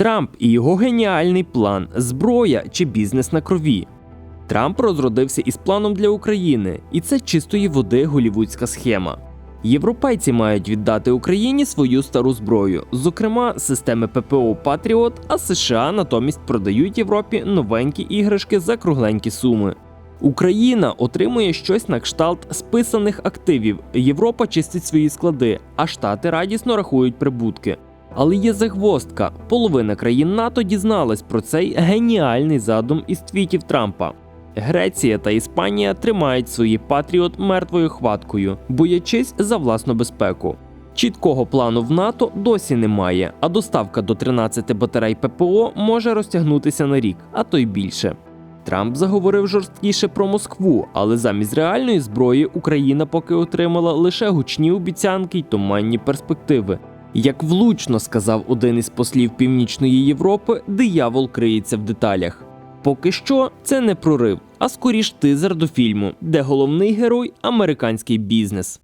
Трамп і його геніальний план зброя чи бізнес на крові. Трамп розродився із планом для України, і це чистої води голівудська схема. Європейці мають віддати Україні свою стару зброю, зокрема системи ППО Патріот, а США натомість продають Європі новенькі іграшки за кругленькі суми. Україна отримує щось на кшталт списаних активів. Європа чистить свої склади, а Штати радісно рахують прибутки. Але є загвоздка. Половина країн НАТО дізналась про цей геніальний задум із твітів Трампа. Греція та Іспанія тримають свої патріот мертвою хваткою, боячись за власну безпеку. Чіткого плану в НАТО досі немає, а доставка до 13 батарей ППО може розтягнутися на рік, а то й більше. Трамп заговорив жорсткіше про Москву, але замість реальної зброї Україна поки отримала лише гучні обіцянки й туманні перспективи. Як влучно сказав один із послів Північної Європи, диявол криється в деталях. Поки що це не прорив, а скоріш тизер до фільму, де головний герой американський бізнес.